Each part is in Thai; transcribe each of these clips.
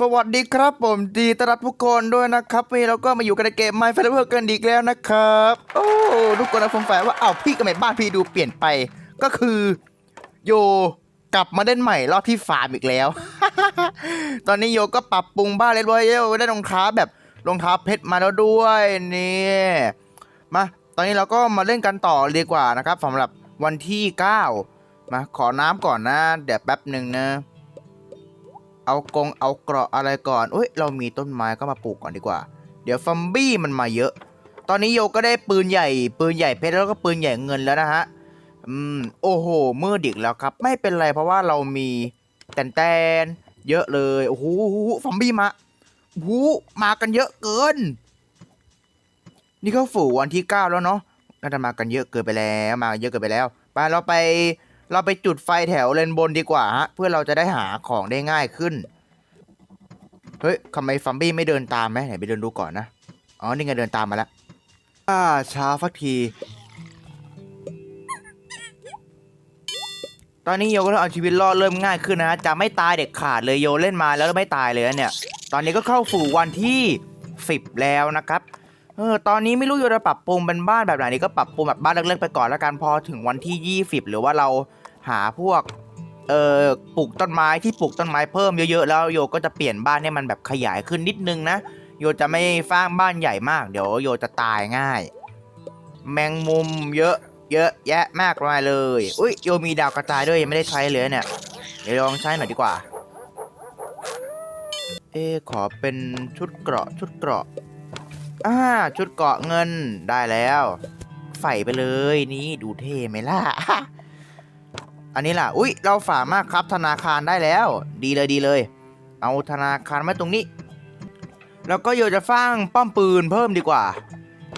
สวัสดีครับผมดีต้อนรับทุกคนด้วยนะครับวันนี้เราก็มาอยู่กันในเกม My f a v o r กันอีกแล้วนะครับ โอ้ทุกคนนะผมแฝงว่าอ้าวพี่กับแม่บ้านพี่ดูเปลี่ยนไป ก็คือ โยกลับมาเล่นใหม่รอบที่ฟาร์มอีกแล้ว ตอนนี้โยก็ปรับปรุงบ้านเรียบร้อยแล้วได้รองเท้าแบบรองเท้าเพชรมาแล้วด้วยนี่มาตอนนี้เราก็มาเล่นกันต่อดีกว่านะครับสำหรับวันที่ 9 มาขอน้ำก่อนนะเดี๋ยวแป๊บหนึ่งนะ เอากงเอาเกราะอะไรก่อนเอ้ยเรามีต้นไม้ก็มาปลูกก่อนดีกว่า เดี๋ยวฟัมบี้มันมาเยอะ ตอนนี้โยก็ได้ปืนใหญ่ ปืนใหญ่เพชรแล้วก็ปืนใหญ่เงินแล้วนะฮะ อืม โอ้โหมืดอีกแล้วครับ ไม่เป็นไรเพราะว่าเรามีแตนแตนเยอะเลย โอ้โหฟัมบี้มาโอ้โหมากันเยอะเกิน นี่เข้าสู่วันที่เก้าแล้วเนาะน่าจะมากันเยอะเกินไปแล้ว มาเยอะเกินไปแล้ว ไปเราไป เราไปจุดไฟแถวเลนบนดีกว่าฮะ เพื่อเราจะได้หาของได้ง่ายขึ้น เฮ้ยทำไมฟัมบี้ไม่เดินตามไหมไหนไปเดินดูก่อนนะ อ๋อ นี่ไงเดินตามมาแล้วอ่าช้าฟักที ตอนนี้โยก็เอาชีวิตรอดเริ่มง่ายขึ้นนะฮะ จะไม่ตายเด็กขาดเลยโยเล่นมาแล้วไม่ตายเลยเนี่ย ตอนนี้ก็เข้าสู่วันที่10แล้วนะครับเออตอนนี้ไม่รู้โยจะปรับปรุงเป็นบ้านแบบไหนนี่ก็ปรับปรุงแบบบ้านเล็กๆไปก่อนแล้วกันพอถึงวันที่ 20 หรือว่าเรา หาพวกเอ่อปลูกต้นไม้ที่ปลูกต้นไม้เพิ่มเยอะๆแล้วโยก็จะเปลี่ยนบ้านให้มันแบบขยายขึ้นนิดนึงนะโยจะไม่สร้างบ้านใหญ่มาก เดี๋ยวโยจะตายง่าย แมงมุมเยอะเยอะแยะมากมายเลยอุ้ยโยมีดาวกระจายด้วยยังไม่ได้ใช้เลยเนี่ยเดี๋ยวลองใช้หน่อยดีกว่า เอขอเป็นชุดเกราะชุดเกราะอ่าชุดเกราะเงินได้แล้ว ใส่ไปเลยนี่ดูเท่ไหมล่ะ อันนี้ล่ะ อุ้ยเราสามารถครับธนาคารได้แล้ว ดีเลยดีเลย เอาธนาคารไว้ตรงนี้ แล้วก็โยจะสร้างป้อมปืนเพิ่มดีกว่า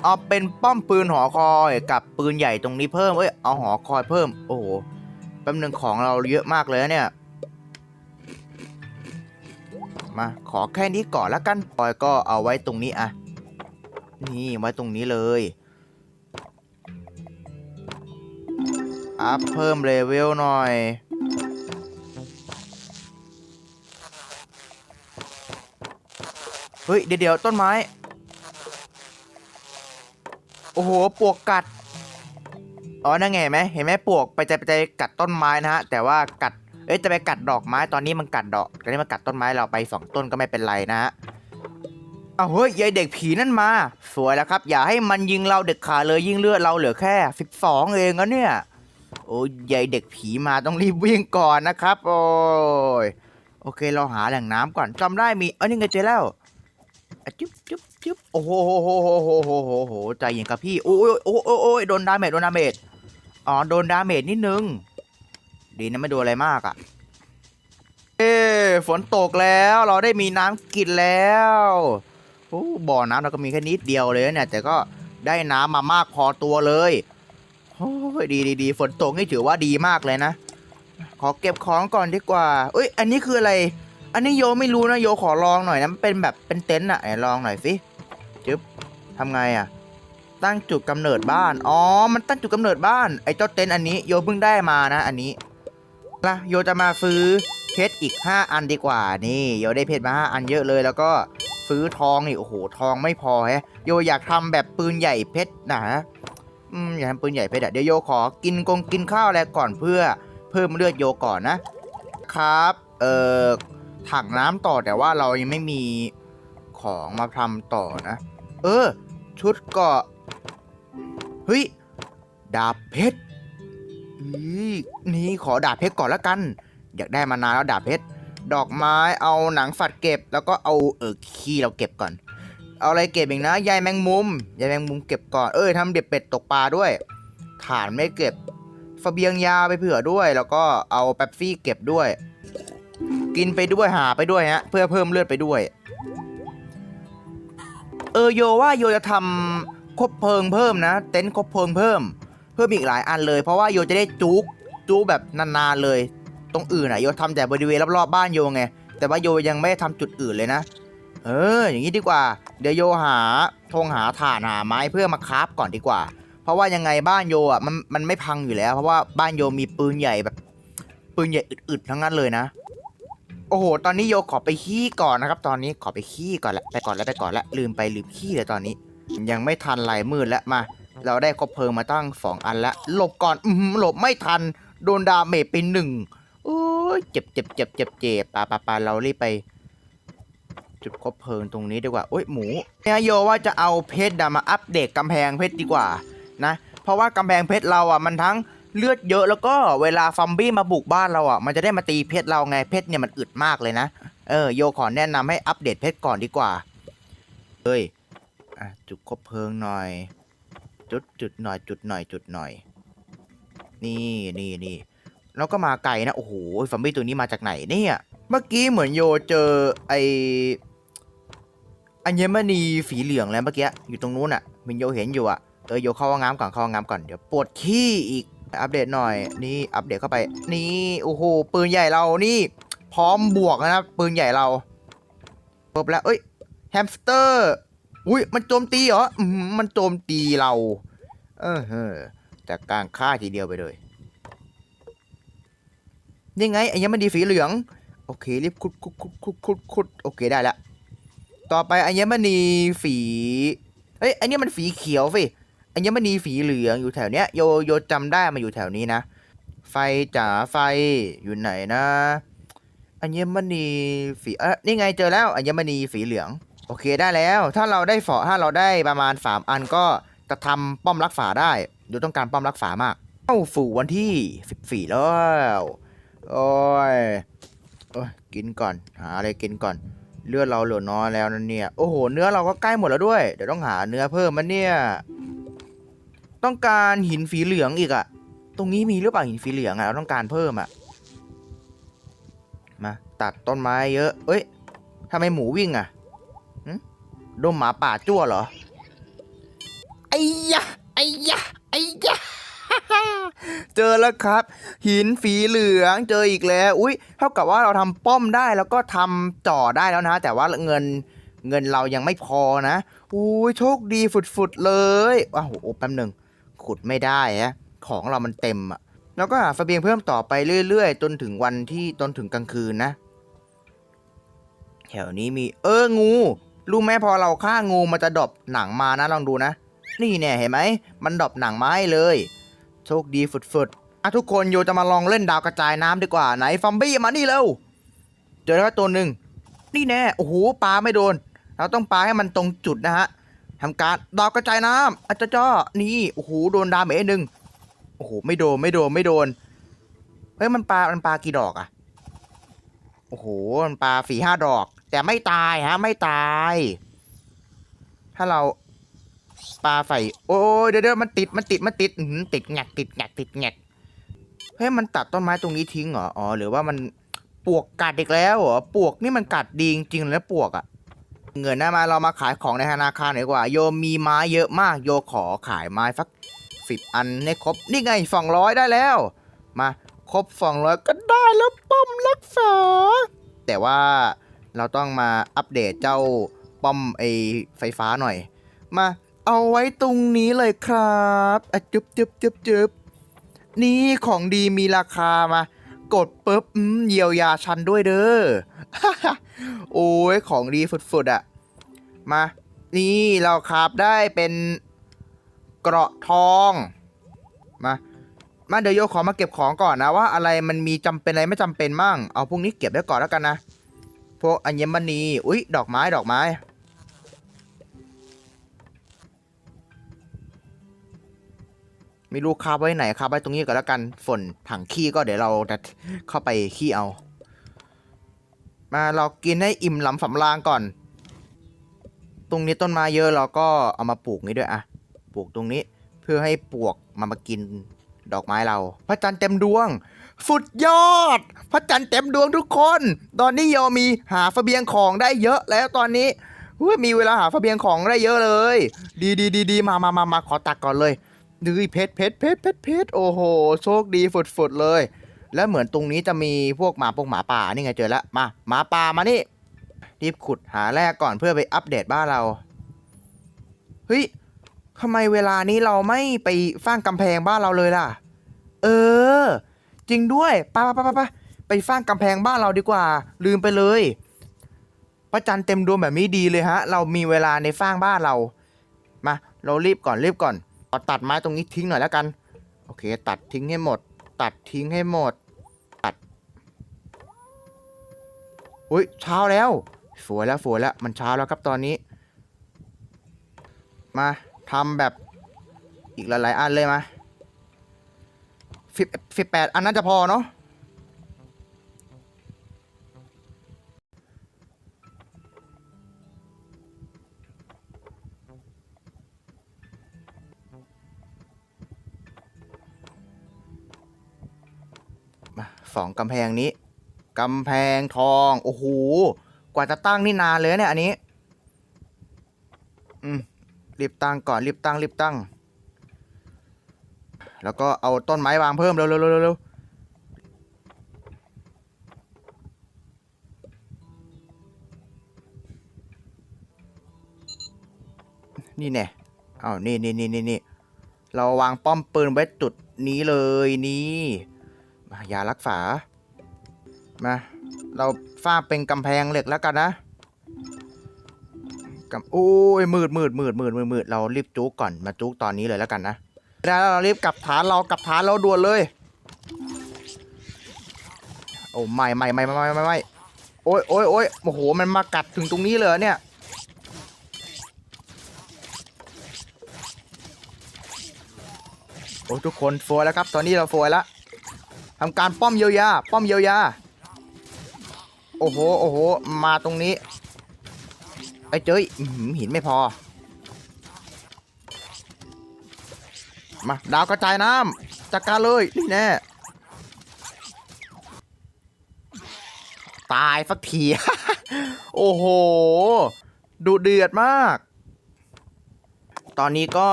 เอาเป็นป้อมปืนหอคอยกับปืนใหญ่ตรงนี้เพิ่ม เอ้ย เอาหอคอยเพิ่ม โอ้โหแป๊บนึงของเราเยอะมากเลยเนี่ย มาขอแค่นี้ก่อนล้วกันปอยก็เอาไว้ตรงนี้อะ นี่ไว้ตรงนี้เลย อัพเพิ่มเลเวลหน่อย เฮ้ยเดี๋ยวเดี๋ยวต้นไม้ โอ้โห ปวกกัด อ๋อ นั่นไงเห็นไหมเห็นไหมปวกไปใจไปใจกัดต้นไม้นะฮะ แต่ว่ากัด เอ้ย จะไปกัดดอกไม้ ตอนนี้มันกัดดอก ตอนนี้มันกัดต้นไม้เราไปสองต้นก็ไม่เป็นไรนะฮะเอาเฮ้ยยายเด็กผีนั่นมา สวยแล้วครับ อย่าให้มันยิงเราเด็กขาเลยยิงเลือดเราเหลือแค่ 12 เองนะเนี่ย โอ้ยายเด็กผีมาต้องรีบวิ่งก่อนนะครับ โอ้ยโอเคเราหาแหล่งน้ำก่อนจำได้มีเอ้ยนี่ไงเจอแล้วจุ๊บจุ๊บจุ๊บโอ้โหโหโหโหโหโอ้โหโหใจเย็นครับพี่โอ้ยโอ้ยโอ้ยโดนดาเมจโดนดาเมจอ๋อโดนดาเมจนิดนึงดีนะไม่โดนอะไรมากอะเอ้ฝนตกแล้วเราได้มีน้ำกินแล้วบ่อน้ำเราก็มีแค่นิดเดียวเลยเนี่ยแต่ก็ได้น้ำมามากพอตัวเลย โอ้ยดีดีดีฝนตกนี่ถือว่าดีมากเลยนะ ขอเก็บของก่อนดีกว่าเอ้ย อันนี้คืออะไร อันนี้โยไม่รู้นะโยขอลองหน่อยนะมันเป็นแบบเป็นเต็นท์อะไหนลองหน่อยสิจึ๊บทำไงอะตั้งจุดกำเนิดบ้าน อ๋อ มันตั้งจุดกำเนิดบ้าน ไอ้เจ้าเต็นท์อันนี้โยเพิ่งได้มานะ อันนี้ละโยจะมาซื้อเพชรอีก 5 อันดีกว่า นี่โยได้เพชรมา5อันเยอะเลย แล้วก็ซื้อทองนี่ โอ้โห ทองไม่พอแฮะ โยอยากทำแบบปืนใหญ่เพชรนะ อืมอยากทำปืนใหญ่เพชรอะเดี๋ยวโยขอกินกงกินข้าวอะไรก่อนเพื่อเพิ่มเลือดโยก่อนนะ ครับ เอ่อถังน้ำต่อแต่ว่าเรายังไม่มีของมาทำต่อนะ เออ ชุดเกาะเฮ้ยดาบเพชรนี่ขอดาบเพชรก่อนละกัน อยากได้มานานแล้วดาบเพชรดอกไม้เอาหนังฝัดเก็บ แล้วก็เอาเออขี้เราเก็บก่อน เอาอะไรเก็บอีกนะใยแมงมุมใยแมงมุมเก็บก่อนเออทำเด็ดเป็ดตกปลาด้วยฐานไม่เก็บเสเบียงยาไปเผื่อด้วย แล้วก็เอาแป๊บซี่เก็บด้วย กินไปด้วยหาไปด้วยฮะเพื่อเพิ่มเลือดไปด้วย เออโยว่าโยจะทำคบเพลิงเพิ่มนะ เต็นท์คบเพลิงเพิ่ม เพิ่มอีกหลายอันเลย เพราะว่าโยจะได้จุกจุกแบบนานๆเลย ตรงอื่นอะโยทำแต่บริเวณรอบๆบ้านโยไงแต่ว่าโยยังไม่ได้ทำจุดอื่นเลยนะ เออ อย่างนี้ดีกว่า เดี๋ยวโยหาธงหาถ่านหาไม้เพื่อมาคราฟก่อนดีกว่า เพราะว่ายังไงบ้านโยอะมันมันไม่พังอยู่แล้ว เพราะว่าบ้านโยมีปืนใหญ่แบบ ปืนใหญ่อึดๆทั้งนั้นเลยนะ โอ้โห ตอนนี้โยขอไปขี้ก่อนนะครับ ตอนนี้ขอไปขี้ก่อนละไปก่อนแล้วไปก่อนละลืมไปลืมขี้เลยตอนนี้ ยังไม่ทันไหลมืดแล้วมา เราได้คบเพลิงมาตั้งสองอันละหลบก่อนอือหือหลบไม่ทันโดนดาเมจไปหนึ่งโอ้ยเจ็บเจ็บเจ็บเจ็บเจ็บปาปาปาเรารีบไป จุดคบเพลิงตรงนี้ดีกว่าโอ้ยหมูเนี่ยโยว่าจะเอาเพชรดามาอัปเดตกำแพงเพชรดีกว่านะ เพราะว่ากำแพงเพชรเราอะมันทั้งเลือดเยอะแล้วก็เวลาซอมบี้มาบุกบ้านเราอะมันจะได้มาตีเพชรเราไงเพชรเนี่ยมันอึดมากเลยนะเออโยขอแนะนำให้อัปเดตเพชรก่อนดีกว่าเฮ้ยอะจุดคบเพลิงหน่อย จุดจุดหน่อยจุดหน่อยจุดหน่อย นี่นี่นี่แล้วก็มาไกลนะโอ้โหซอมบี้ตัวนี้มาจากไหนเนี่ยเมื่อกี้เหมือนโยเจอไอ อัญมณีสีเหลืองแล้วเมื่อกี้อยู่ตรงนู้นอะมินโยเห็นอยู่อะเออโยเข้าห้องน้ำก่อนเข้าห้องน้ำก่อนเดี๋ยวปวดขี้อีกอัปเดตหน่อยนี่อัปเดตเข้าไป นี่โอ้โหปืนใหญ่เรานี่พร้อมบวกนะครับปืนใหญ่เราปุ๊บแล้วเอ้ยแฮมสเตอร์อุ้ยมันโจมตีเหรอมันโจมตีเรา เออเฮ้อจากการฆ่าทีเดียวไปเลยนี่ไงอ้ยังมันดีสีเหลือง โอเครีบขุดขุดขุดขุดขุดขุดโอเคได้ละ ต่อไปอัญมณีฝีเอ้ยอันนี้มันฝีเขียวสิอัญมณีฝีเหลืองอยู่แถวเนี้ยโยโยจำได้มาอยู่แถวนี้นะ ไฟจ๋าไฟอยู่ไหนนะอัญมณีฝีเออนี่ไงเจอแล้วอัญมณีฝีเหลือง โอเคได้แล้ว ถ้าเราได้ฝอถ้าเราได้ประมาณสามอันก็จะทำป้อมรักษาได้โยต้องการป้อมรักษามากเข้าสู่วันที่สิบสี่แล้วโอ้ยโอ้ยกินก่อนหาอะไรกินก่อน เลือดเราเหลือน้อยแล้วนั่นเนี่ย โอ้โห เนื้อเราก็ใกล้หมดแล้วด้วย เดี๋ยวต้องหาเนื้อเพิ่มมันเนี่ย ต้องการหินสีเหลืองอีกอะตรงนี้มีหรือเปล่าหินสีเหลืองอะเราต้องการเพิ่มอะมาตัดต้นไม้เยอะ เอ้ยทำไมหมูวิ่งอะโดนหมาป่าจ้วเหรอไอ้ยะไอ้ยะไอ้ยะ เจอแล้วครับ หินฝีเหลืองเจออีกแล้ว อุ้ยเท่ากับว่าเราทำป้อมได้แล้วก็ทำจ่อได้แล้วนะ แต่ว่าเงินเงินเรายังไม่พอนะอุ้ยโชคดีฝุดๆเลยว้าวโอ้แป๊บหนึ่งขุดไม่ได้ฮะของเรามันเต็มอะแล้วก็หาเสบียงเพิ่มต่อไปเรื่อยๆ จนถึงวันที่จนถึงกลางคืนนะ แถวนี้มีเอองูรู้ไหมพอเราฆ่างูมันจะดรอปหนังมานะลองดูนะ นี่เนี่ยเห็นไหมมันดรอปหนังมาให้เลย โชคดีฝุดๆอะทุกคนโยจะมาลองเล่นดาวกระจายน้ำดีกว่าไหนฟอมบี้มานี่เร็วเจอแล้วตัวหนึ่งนี่แน่โอ้โหปลาไม่โดน เราต้องปลาให้มันตรงจุดนะฮะทำการดาวกระจายน้ำอาจจะจ้อนี่โอ้โหโดนดาเมจหนึ่งโอ้โหไม่โดนไม่โดนไม่โดนเฮ้ยมันปลามันปลากี่ดอกอะโอ้โหมันปลาฝีห้าดอก แต่ไม่ตายฮะ ไม่ตาย ถ้าเรา ปลาไฟโอ้ยเดี๋ยวเดี๋ยวมันติดมันติดมันติดอื้อหือติดแงกติดแงกติดแงกเฮ้ยมันตัดต้นไม้ตรงนี้ทิ้งเหรออ๋อหรือว่ามันปวกกัดอีกแล้วเหรอปวกนี่มันกัดดีจริงๆแล้วปวกอะเงินนะมาเรามาขายของในธนาคารหน่อยดีกว่า โยมีไม้เยอะมากโยขอขายไม้สักสิบอันให้ครบนี่ไงสองร้อยได้แล้ว มาครบสองร้อยก็ได้แล้วป้อมรักษา แต่ว่าเราต้องมาอัปเดตเจ้าป้อมไอไฟฟ้าหน่อย มา เอาไว้ตรงนี้เลยครับอะจึบจึบจึบจึบนี่ของดีมีราคามากดปุ๊บอืมเยียวยาฉันด้วยเด้อ โอ้ยของดีฝุดๆอะมา นี่เราคราบได้เป็นเกราะทอง มา มาเดี๋ยวโยขอมาเก็บของก่อนนะว่าอะไรมันมีจำเป็นอะไรไม่จำเป็นมั่ง เอาพวกนี้เก็บไว้ก่อนแล้วกันนะ พวกอัญมณี อุ๊ยดอกไม้ดอกไม้ ไม่รู้คาบไว้ไหนคาบไว้ตรงนี้ก่อนแล้วกันฝนถังขี้ก็เดี๋ยวเราจะเข้าไปขี้เอา มาเรากินให้อิ่มหลำสำราญก่อน ตรงนี้ต้นไม้เยอะเราก็เอามาปลูกนี้ด้วยอะปลูกตรงนี้เพื่อให้ปวกมามากินดอกไม้เรา พระจันทร์เต็มดวง สุดยอด พระจันทร์เต็มดวงทุกคน ตอนนี้โยมีหาเสบียงของได้เยอะแล้วตอนนี้มีเวลาหาเสบียงของได้เยอะเลย ดีดีดีดีมามามามาขอตักก่อนเลย ดูเพชรเพชรเพชรเพชรเพชรโอ้โหโชคดีฝุดๆเลย แล้วเหมือนตรงนี้จะมีพวกหมาพวกหมาป่านี่ไงเจอแล้วมาหมาป่ามานี่รีบขุดหาแรกก่อนเพื่อไปอัปเดตบ้านเราเฮ้ยทำไมเวลานี้เราไม่ไปสร้างกำแพงบ้านเราเลยล่ะ เออ จริงด้วยไปไปไปไปไปสร้างกำแพงบ้านเราดีกว่า ลืมไปเลยพระจันทร์เต็มดวงแบบนี้ดีเลยฮะ เรามีเวลาในสร้างบ้านเรา มา เรารีบก่อนรีบก่อน เอตัดไม้ตรงนี้ทิ้งหน่อยแล้วกัน โอเค ตัดทิ้งให้หมด ตัดทิ้งให้หมด ตัดอุ้ยเช้าแล้วสวยแล้วสวยแล้วมันเช้าแล้วครับตอนนี้ มาทำแบบอีกหลายๆอันเลยมาสิบสิบแปดอันนั้นจะพอเนาะ องกำแพงนี้กำแพงทอง โอ้โห กว่าจะตั้งนี่นานเลยเนี่ยอันนี้ อืม รีบตั้งก่อน รีบตั้ง รีบตั้ง แล้วก็เอาต้นไม้วางเพิ่มเร็วเร็วเร็วเร็วนี่แน่เอานี่นี่นี่นี่เราวางป้อมปืนไว้จุดนี้เลยนี่ ยารักษามาเราฝ้าเป็นกำแพงเหล็กแล้วกันนะกำโอ้ยมืดมืดมืดมืดมืดมืดเรารีบจุกก่อนมาจุกตอนนี้เลยแล้วกันนะแล้วเรารีบกลับฐานเรากลับฐานเราด่วนเลย โอ้ไม่ไม่ไม่ไม่ไม่ไม่โอ้ยโอ้ยโอ้ยโอ้โหมันมากัดถึงตรงนี้เลยเนี่ยโอ้ทุกคนโฟยแล้วครับ ตอนนี้เราโฟยแล้ว ทำการป้อมเยียวยาป้อมเยียวยาโอ้โหโอ้โหมาตรงนี้ไอ้เจ้ยหินไม่พอ มาดาวกระจายน้ำจัดการเลยนี่แน่ตายสักที โอ้โห ดูเดือดมาก ตอนนี้ก็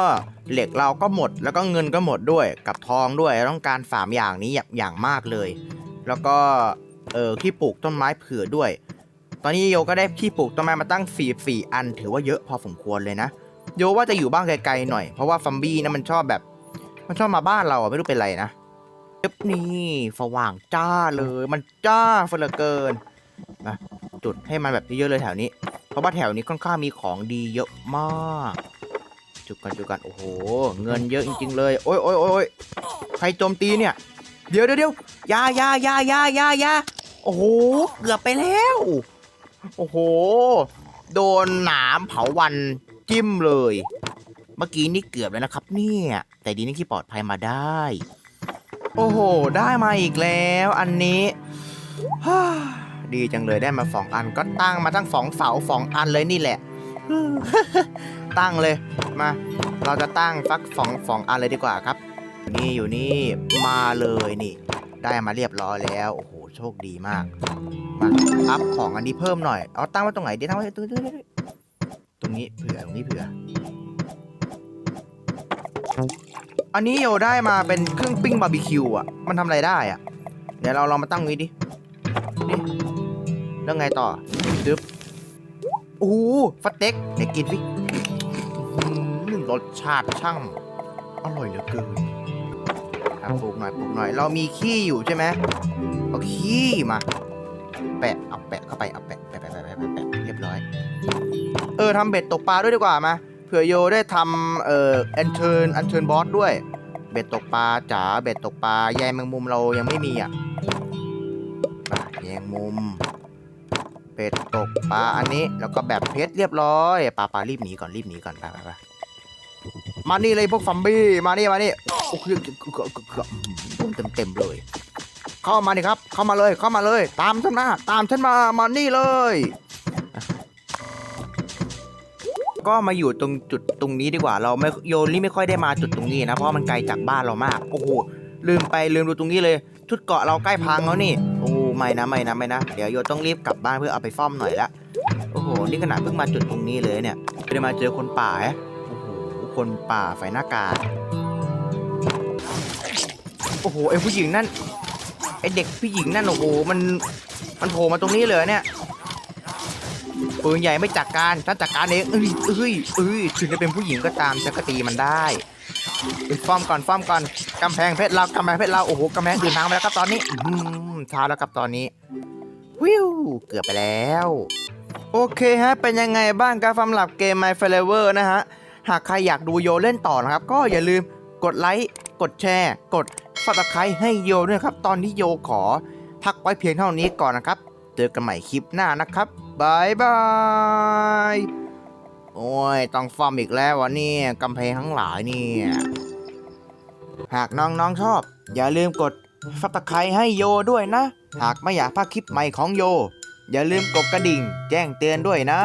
เหล็กเราก็หมด แล้วก็เงินก็หมดด้วยกับทองด้วยต้องการสามอย่างนี้อย่างมากเลย แล้วก็เออที่ปลูกต้นไม้เผื่อด้วย ตอนนี้โยก็ได้ที่ปลูกต้นไม้มาตั้ง4ี่อัน ถือว่าเยอะพอสมควรเลยนะโยว่าจะอยู่บ้านไกลๆหน่อยเพราะว่าฟัมบี้นะมันชอบแบบ มันชอบมาบ้านเราอะไม่รู้เป็นไรนะเอ๊บนี่สว่างจ้าเลยมันจ้าเฟอเหลือเกินนะจุดให้มันแบบเยอะเลยแถวนี้ เพราะว่าแถวนี้ค่อนข้างมีของดีเยอะมาก จุดกันจุดกันโอ้โห เงินเยอะจริงๆเลย โอ้ยโอ้ยโอ้ยใครโจมตีเนี่ย เดี๋ยวเดี๋ยวเดี๋ยวยายายายายายาโอ้โห เกือบไปแล้ว โอ้โห โดนหนามเผาวันจิ้มเลย เมื่อกี้นี่เกือบแล้วนะครับ เนี่ย แต่ดีนี่ที่ปลอดภัยมาได้ โอ้โห ได้มาอีกแล้ว อันนี้ดีจังเลยได้มาสองอันก็ตั้งมาตั้งสองเสาสองอันเลยนี่แหละ ตั้งเลยมา เราจะตั้งสักสองสองอันเลยดีกว่าครับ นี่อยู่นี่มาเลยนี่ ได้มาเรียบร้อยแล้วโอ้โหโชคดีมากมาอัพของอันนี้เพิ่มหน่อยเอาตั้งไว้ตรงไหนดีตั้งไว้ตรงนี้ตรงนี้เผื่อตรงนี้เผื่อ อันนี้โยได้มาเป็นเครื่องปิ้งบาร์บีคิวอะมันทำอะไรได้อะเดี๋ยวเราลองมาตั้งไว้ดินี่แล้วไงต่อดึบโอ้โหฟัตเต็กเดี๋ยวกินสิอื้อหือ รสชาติช่างอร่อยเหลือเกินครับปลูกหน่อยปลูกหน่อย เรามีขี้อยู่ใช่ไหมเอาขี้มา แปะเอาแปะเข้าไปเอาแปะแปะแปะแปะแปะแปะแปะเรียบร้อย เออทำเบ็ดตกปลาด้วยดีกว่ามาเผื่อโยได้ทำเอ่ออันเชิญอันเชิญบอสด้วย เบ็ดตกปลาจ๋าเบ็ดตกปลาแยงแมงมุมเรายังไม่มีอะ เป็ดตกปลาอันนี้แล้วก็แบบเพชรเรียบร้อยปลาปลารีบหนีก่อนรีบหนีก่อนไปไปไปมานี่เลยพวกฟัมบี้มานี่มานี่โอ้โหเต็มเต็มเลย เข้ามาดิครับ เข้ามาเลยเข้ามาเลย ตามฉันมาตามฉันมามานี่เลย ก็มาอยู่ตรงจุดตรงนี้ดีกว่าเราไม่โยนนี่ไม่ค่อยได้มาจุดตรงนี้นะเพราะมันไกลจากบ้านเรามากโอ้โหลืมไปลืมดูตรงนี้เลย ชุดเกาะเราใกล้พังแล้วนี่โอ้ ไม่นะไม่นะไม่นะ เดี๋ยวโยต้องรีบกลับบ้านเพื่อเอาไปซ่อมหน่อยละ โอ้โห นี่ขนาดเพิ่งมาจุดตรงนี้เลยเนี่ยไม่ได้มาเจอคนป่าฮะโอ้โห คนป่าไฟหน้ากาก โอ้โห ไอผู้หญิงนั่น ไอเด็กผู้หญิงนั่นโอ้โห มัน มันโผล่มาตรงนี้เลยเนี่ยปืนใหญ่ไม่จัดการฉันจัดการเองเอ้ยเอ้ยเอ้ยถึงจะเป็นผู้หญิงก็ตามฉันก็ตีมันได้ ฟอร์มก่อนฟอร์มก่อนกำแพงเพชรเรากำแพงเพชรเราโอ้โหกำแพงอื่นทางไปแล้วครับตอนนี้อืมช้าแล้วครับตอนนี้ วิวเกือบไปแล้ว โอเคฮะ เป็นยังไงบ้างครับสำหรับเกม My f l a v o r นะฮะ หากใครอยากดูโยเล่นต่อนะครับ ก็อย่าลืมกดไลค์ กดแชร์ กด subscribe ให้โยด้วยครับ ตอนนี้โยขอพักไว้เพียงเท่านี้ก่อนนะครับ เจอกันใหม่คลิปหน้านะครับบายบาย โอ้ย ต้องฟอร์มอีกแล้ววะเนี่ยกำแพงทั้งหลายเนี่ย หากน้องๆชอบ อย่าลืมกดฟัตตไครให้โยด้วยนะ หากไม่อยากพลาดคลิปใหม่ของโย อย่าลืมกดกระดิ่ง แจ้งเตือนด้วยนะ